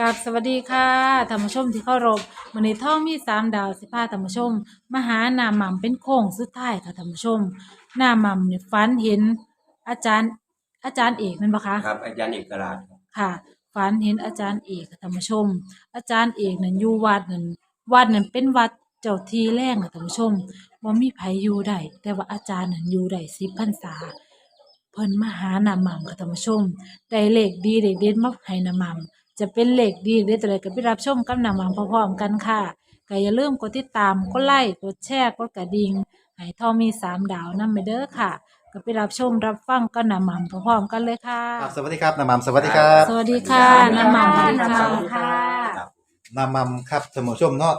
กับสวัสดีค่ะธรรมชมที่เคารพวันนี้ท่องมีสามดาวสิพาธรรมชมมาหาหนาหม่ำเป็นโค้งสุดท้ายค่ะธรรมชมหนาหม่ำเนี่ยฝันเห็น อาจารย์ อาจารย์เอกนั่นปะคะครับอาจารย์เอกราชครับค่ะฝันเห็นอาจารย์เอกค่ะธรรมชม อาจารย์เอกนั่นอยู่วัดนั่นวัดนั่นเป็นวัดเจ้าที่แรงค่ะธรรมชมว่ามีไผอยู่ได้แต่ว่าอาจารย์นั่นอยู่ได้สิบพรรษาเพิ่นมาหาหนาหม่ำค่ะท่านผู้ชมได้เลขดีเลขเด็ดมาให้หนาหม่ำ จะเป็นเลขดีเลขอะไรก็ไปรับชมกับหนาหม่ำพร้อมๆกันค่ะก็อย่าลืมกดติดตามกดไลค์กดแชร์กดกระดิ่งให้ทอมีสามดาวนำไปเด้อค่ะ ก็ไปรับชมรับฟังกับหนาหม่ำพร้อมๆกันเลยค่ะ ครับสวัสดีครับนามมสวัสดีครับสวัสดีค่ะหนาหม่ำสวัสดีสวัสดีค่ะ ครับนามมครับสมอชมเนาะ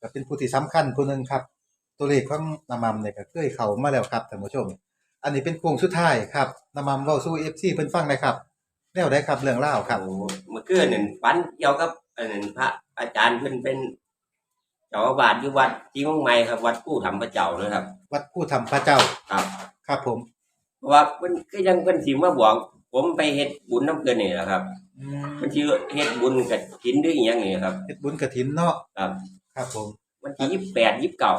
ก็เป็นผู้ที่สำคัญผู้หนึ่งครับ ตัวเลขของนามมเนี่ยก็เคยเข้ามาแล้วครับท่านผู้ชม อันนี้เป็นโค้งสุดท้ายครับนามมเว้าสู้ FC เพิ่นฟังได้ครับ แนวได้ครับเรื่องเล่าวครับโอ้เมื่อคืนนั่นฝันเกี่ยวกับอันนั้นพระอาจารย์เพิ่นเป็นเจ้าอาวาสอยู่วัดจีมังไมครับ วัดผู้ทำพระเจ้านะครับ วัดผู้ทำพระเจ้าครับ ครับผม เพราะว่าเพิ่นก็ยังเพิ่นสิมาบอกผมไปเฮ็ดบุญน้ำเกินนี่แหละครับอืมเพิ่นสิเฮ็ดบุญกับกินด้วยอีหยังนี่ครับ เฮ็ดบุญกฐินเนาะครับ ครับผม วันที่ยี่สิบแปดยี่สิบเก้า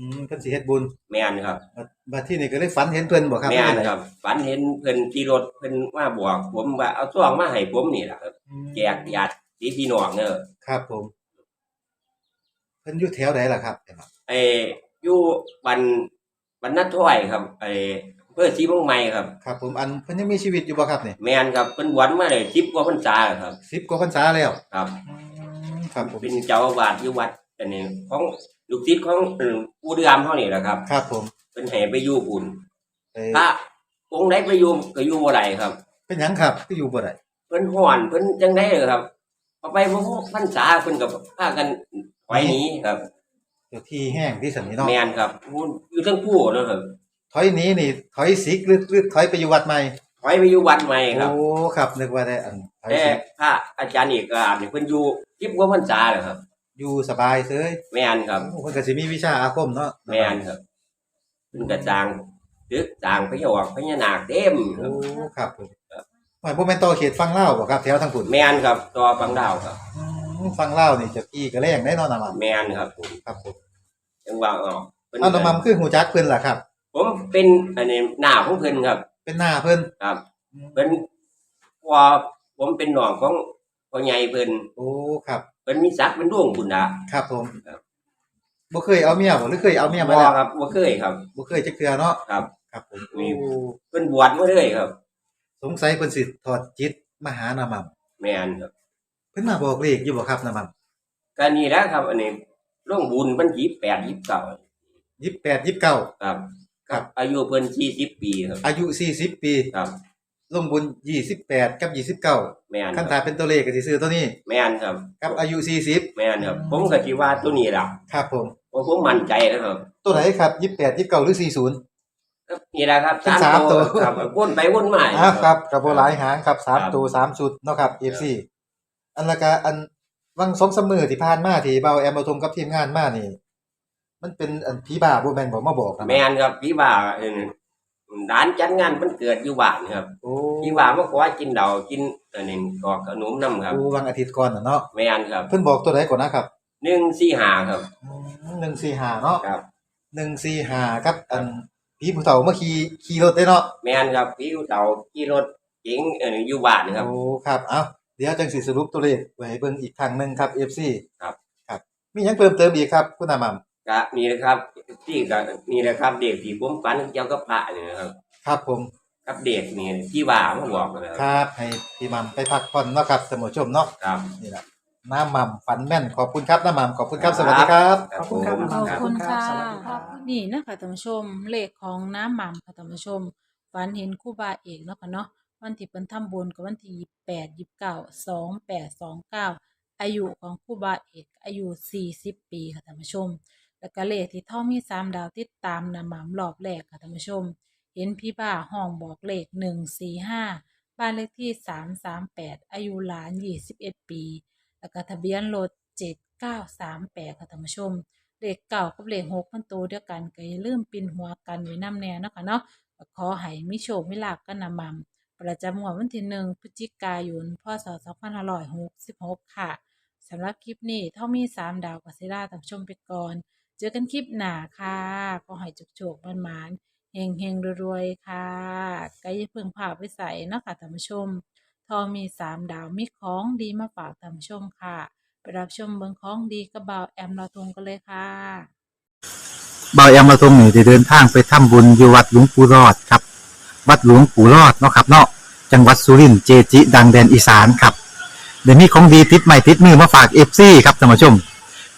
อืมเพิ่นสิเฮ็ดบุญแม่นครับบัดบัดที่นี่ก็เลยฝันเห็นเพิ่นบ่ครับแม่นครับฝันเห็นเพิ่นขี่รถเพิ่นมาบอกผมว่าเอาซองมาให้ผมนี่แหละครับอืมแจกญาติพี่น้องเนอะครับผม เพิ่นอยู่แถวใดล่ะครับไอ้อยู่บันบันนัดถ้อยครับไอ้เพื่อซีเมืองใหม่ครับ ครับ ผมอันเพิ่นยังมีชีวิตอยู่บ่ครับนี่แมนครับเป็นบวชมาเลยสิบกว่าพรรษาแล้วครับ 10กว่าพรรษาแล้วครับ อืมครับผมเป็นเจ้าอาวาสอยู่วัดอันนี้ของ ลูกศิษย์ของเอ่อผู้เดือมเท่านี้แหละครับ ครับผมเป็นให้ไปอยู่บุญเอ่อพระองค์ไหนไปอยู่ก็อยู่บ่ได้ครับเป็นหยังครับก็อยู่บ่ได้เพิ่นฮ้อนเพิ่นจังได๋ครับเอาไปบ่พอพรรษาเพิ่นก็พากันไว้หนี้ครับ เดี๋ยวที่แห้งที่สันนี่เนาะแมนครับผู้อยู่ทั้งผู้เนาะครับถอยหนี้นี่ถอยสิกหรือหรือถอยไปอยู่วัดใหม่ถอยไปอยู่วัดใหม่ครับ โอ้ครับนึกว่าได้อันถอยแต่สิกพระอาจารย์เอกอาบนี่เพิ่นอยู่สิบกว่าพรรษาแล้วครับ อยู่สบายเซ้ยแม่นครับโอ้เพิ่นก็สิมีวิชาอาคมเนาะแม่นครับเพิ่นก็สร้างตึกสร้างพญาวักพญานาคเต็มคโอ้รับครับผมหมายบ่แม่นต่อเขตฟังเล่าวบ่ครับแถวทางพุ่นแม่นครับต่อฟังดาวครับ อืมฟังเล่าวนี่เจะกี้ก็แรงแน่นอนน่ะมันแม่นครับผมครับผมจังว่าอ๋อเพิ่นเอาน้ำมันคือหูจักเพิ่นล่ะครับ ผมเป็นอันนี้หน้าของเพิ่นครับ เป็นหน้าเพิ่นครับ เพิ่นพอผมเป็นน้องของพ่อใหญ่เพิ่นโอ้ครับ เพิ่นมีศักดิ์เป็นดวงบุญนะครับผมครับบ่เคยเอาเมียบ่หรือเคยเอาเมียมาบ่แล้วครับบ่เคยครับ บ่เคยจักเทื่อเนาะครับ ครับผมมี โอ้เพิ่นบวชมาเลยครับ สงสัยเพิ่นสิถอดจิตมาหาน้ำมันแม่นครับเพิ่นมาบอกเลขอยู่บ่ครับน้ำมันก็นี่แหละครับ อันนี้ร่วงบุญมันยี่แปดยี่เก้ายี่สิบแปดยี่สิบเก้าครับ ครับ อายุเพิ่นสี่สิบปีครับ อายุสี่สิบปี ครับ ลงบุญยี่สิบแปดกับยี่สิบเก้าแม่นคันคถารับเป็นตัวเลขก็สิซื้อตัวนี้แม่นครับ กับอายุสี่สิบ แม่นครับผมก็คิดว่าตัวนี้ล่ะครับผม เพราะผมมั่นใจนะครับตัวไหนครับยี่สิบแปดยี่สิบเก้าหรือสี่ศูนย์ ครับนี่แหละครับเป็นสามตัว ครับวนไปวนมาอ่าครับกับโบหลายหางครับสามครับตัวสามชุดเนาะครับเอฟซีอันละกาอันวังสองสามมือที่ผ่านมาที่เบาแอมมาทงกับทีมงานมานี่ มันเป็นอันผีบ้าบ่แม่นบอกมาบอกนะแม่นครับพี่บ่าเออ ร้านจัดงานมันเกิดอยู่บ้านครับโอ้พี่บ่ามาขอกินเหล้ากินอันนี้กอกขนมน้ำครับโอ้วังอาทิตย์ก่อนน่ะเนาะแม่นครับเพิ่นบอกตัวไหนก่อนนะครับหนึ่งสี่ห้าครับหนึ่งสี่ห้าเนาะครับหนึ่งสี่ห้ากับอันผีผู้เฒ่าเมื่อขี่ขี่รถได้เนาะแม่นครับพี่เต่าขี่รถเก๋งเอออยู่บ้านครับโอ้ครับเอาเดี๋ยวจังสิสรุปตัวเลขไว้ให้เบิ่งอีกครั้งหนึงครับ FC ครับครับ มีหยังเพิ่มเติมอีกครับคุณอาหมัม ก็นี่นะครับที่ก็นี่นะครับเด็กที่ผมฝันเกี่ยวกับพระนี่นะครับครับผมกับเด็กนี่ที่ว่ามาบอกนะคครับรับให้พี่หมัมไปพักผ่อนเนาะครับท่านผู้ชมเนาะครับนี่แหละน้ำหมัมฝันแม่นขอบคุณครับน้ำหมัมขอบคุณครับสวัสดีครับครับขอบคุณครับผมขอบคุณค่ะ สวัสดีครับ นี่นะคะท่านผู้ชมเลขของน้ำหม่ำค่ะท่านผู้ชมฝันเห็นครู่บาเอกเนาะค่ะเนาะวันที่เพิ่นทำบุญกับวันที่แปดยิบเก้าสองแปดสองเก้าอายุของครู่บาเอกอายุสี่สิบปีค่ะท่านผู้ชม แล้วก็เลขที่ท่อมีสามดาวติดตามน้ำหม่ำรอบแรกค่ะท่านผู้ชม เห็นพี่บ้าห้องบอกเลขหนึ่งสี่ห้าบ้านเลขที่สามสามแปดอายุหลานยี่สิบเอ็ดปี แล้วก็ทะเบียนรถเจ็ดเก้าสามแปดค่ะท่านผู้ชมเลขเก่ากับเลขหกมันตัวเดียวกันก็อย่าลืมปินหัวกันไว้น้ำแน่นะคะเนาะขอให้มิโชคมิลาบกันนำมัมประจำงวดวันที่หนึ่งพฤศจิกายนพศ2566 ค่ะสำหรับคลิปนี้เท่ามี 3 ดาวกัสิล่าท่านผู้ชมไปก่อน เจอกันคลิปหน้าค่ะขอให้จุกๆมันมานเฮงเฮงรวยๆค่ะก็อย่าเพิ่งพาไปใส่นะคะท่านผู้ชม ทองมี3ดาวมีของดีมาฝากท่านผู้ชมค่ะ ไปรับชมเบิงของดีกับบ่าแอมลาทงกันเลยค่ะเบาแอมมาทงนี่ได้เดินทางไปทำบุญอยู่วัดหลวงปู่รอดครับ วัดหลวงปู่รอดเนาะครับเนาะจังหวัดสุรินทร์เจจิ ดังแดนอีสานครับเดี๋ยวนี้ของดีติดใหม่ติดมือมาฝากเอฟซีครับท่านผู้ชม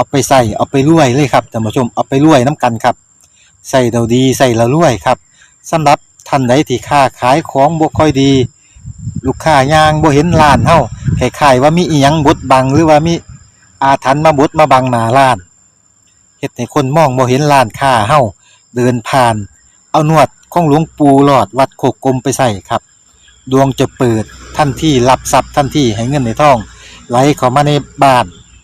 เอาไปใส่เอาไปรวยเลยครับท่านผู้ชมเอาไปรวยน้ำกันครับใส่เราดีใส่เรารวยครับสำหรับท่านใดที่ค้าขายของบ่ค่อยดี ลูกค้ายางบ่เห็นร้านเฮาคล้ายว่ามีอีหยังบดบังหรือว่ามีอาถรรพ์มาบดมาบังหน้าร้านเฮ็ดให้คนมองบ่เห็นร้านค้าเฮาเดินผ่าน เอานวดของหลวงปู่หลอดวัดโคกกลมไปใส่ครับ ดวงจะเปิดทันที่รับทรัพย์ทันที่ให้เงินในท้อง ไหลเข้ามาในบ้าน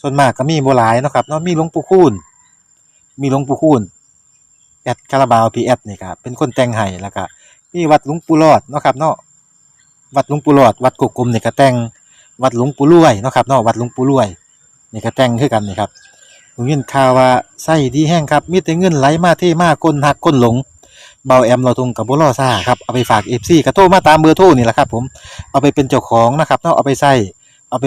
ส่วนมากก็มีบ่หลายเนาะครับเนาะมีหลวงปู่คูณมีหลวงปู่คูณแอดคาราบาวพีแอดนี่ครับเป็นคนแต่งให้แล้วก็มีวัดหลวงปู่รอดเนาะครับเนาะวัดหลวงปู่รอด วัดกกกลมนี่ก็แต่งวัดหลวงปู่รวยเนาะครับเนาะวัดหลวงปู่รวยนี่ก็แต่งคือกันนี่ครับผมยินข่าวว่าไส้ดีแห้งครับมีแต่เงินไหลมาเทมาก้นหักก้นหลงเบาแอมเราทงกับบุรอซ่าครับเอาไปฝากเอฟซีกระโทรมาตามเบอร์โทรนี่แหละครับผมเอาไปเป็นเจ้าของนะครับเนาะเอาไปใส่เอาไป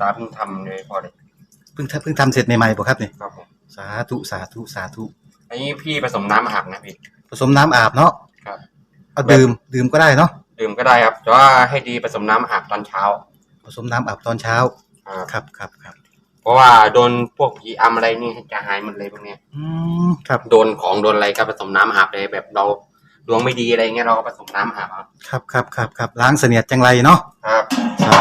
ตาเพิ่งทำเลยพอเลยเพิ่งทำเพิ่งทำเสร็จใหม่ๆบ่ครับนี่ครับผมสาธุสาธุสาธุอันนี้พี่ผสมน้ำอาบนะพี่ ผสมน้ำอาบเนาะครับ เอาดื่มดื่มก็ได้เนาะดื่มก็ได้ครับ แต่ว่าให้ดีผสมน้ำอาบตอนเช้า ผสมน้ำอาบตอนเช้าครับครับครับครับเพราะว่าโดนพวกผีอำอะไรนี่จะหายหมดเลยพวกเนี้ย อืมครับโดนของโดนอะไรก็ผสมน้ำอาบเลยแบบเราดวงไม่ดีอะไรเงี้ยเราก็ผสมน้ำอาบเอาครับครับครับครับล้างเสนียดจังไรเนาะครับสา